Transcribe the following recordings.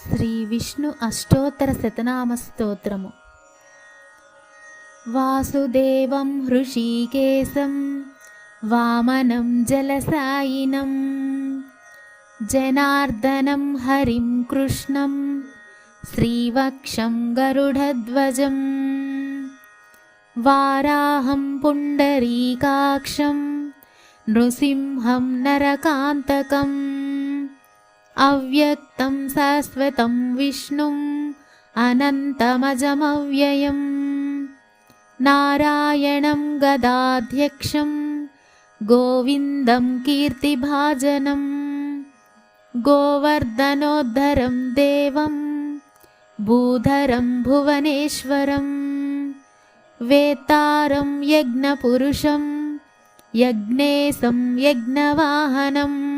శ్రీ విష్ణు అష్టోత్తర శతనామస్తోత్రము వాసుదేవం హృషీకేశం వామనం జలసాయినం జనార్దనం హరిం కృష్ణం శ్రీవక్షం గరుడధ్వజం వారాహం పుండరీకాక్షం నృసింహం నరకాంతకం अव्यक्तं शाश्वतं विष्णुम् अनन्तमजमव्ययम्। नारायणं गदाध्यक्षं गोविन्दं कीर्तिभाजनम् गोवर्धनोद्धरं देवं भूधरं भुवनेश्वरं वेत्तारं यज्ञपुरुषं यज्ञेशं यज्ञवाहनम्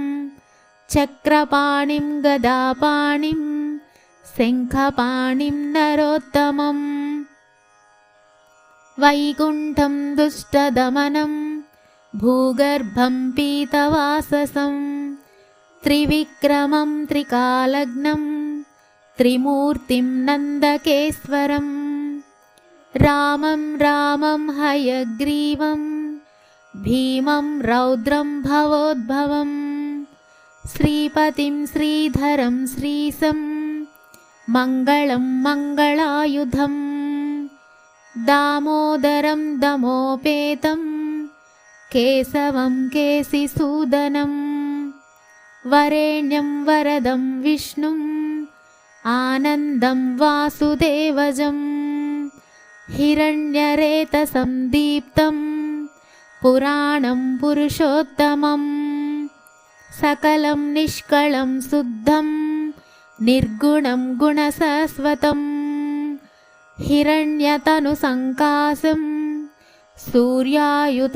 चक्रपाणिं गदापाणिं शङ्खपाणिं नरोत्तमम्। वैकुण्ठं दुष्टदमनं भूगर्भं पीतवाससं त्रिविक्रमं त्रिकालग्नं त्रिमूर्तिं नन्दकेश्वरं रामं रामं हयग्रीवं भीमं रौद्रं भवोद्भवम् श्रीपतिं श्रीधरं श्रीसं मङ्गलं मङ्गलायुधम् दामोदरं दमोपेतं केशवं केशिसूदनं वरेण्यं वरदं विष्णुम् आनन्दं वासुदेवजं हिरण्यरेतसं दीप्तं पुराणं पुरुषोत्तमम् सकलं निष्कलं शुद्धं निर्गुणं गुणसस्वतं हिरण्यतनुसङ्कासं सूर्यायुतसमप्रभं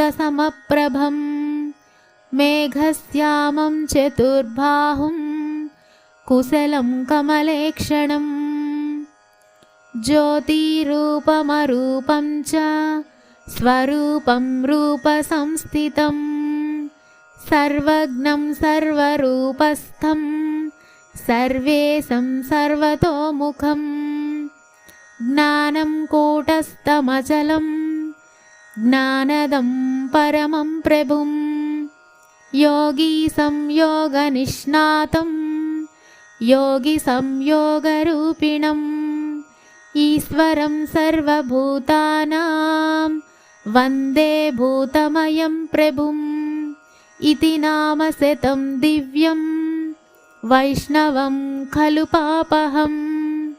मेघश्यामं चतुर्बाहुं कुशलं कमलेक्षणम् ज्योतिरूपमरूपं च स्वरूपं रूपसंस्थितम् सर्वज्ञं सर्वरूपस्थं सर्वेशं सर्वतोमुखम् ज्ञानं कूटस्थमचलं ज्ञानदं परमं प्रभुं योगीसंयोगनिष्णातं योगिसंयोगरूपिणम् ईश्वरं सर्वभूतानां वन्दे भूतमयं प्रभुम् इति नामशतं दिव्यं। वैष्णवं खलु पापहम्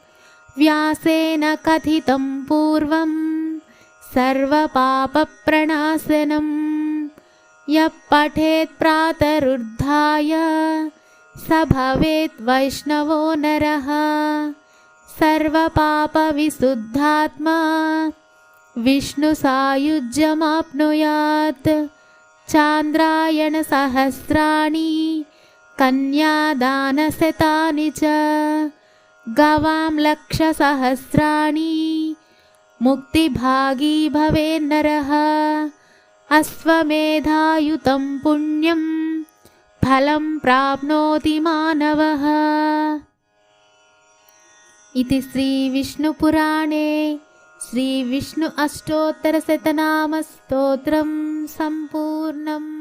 व्यासेन कथितं पूर्वं। सर्वपापप्रणाशनं यः पठेत् प्रातरुद्धाय स भवेत् वैष्णवो नरः। सर्वपापविशुद्धात्मा विष्णुसायुज्यमाप्नुयात् चान्द्रायणसहस्राणि कन्यादानशतानि च गवां लक्षसहस्राणि मुक्तिभागी भवेन्नरः अश्वमेधायुतं पुण्यं फलं प्राप्नोति मानवः। इति श्रीविष्णुपुराणे श्रीविष्णु अष्टोत्तरशतनामस्तोत्रं सम्पूर्णम्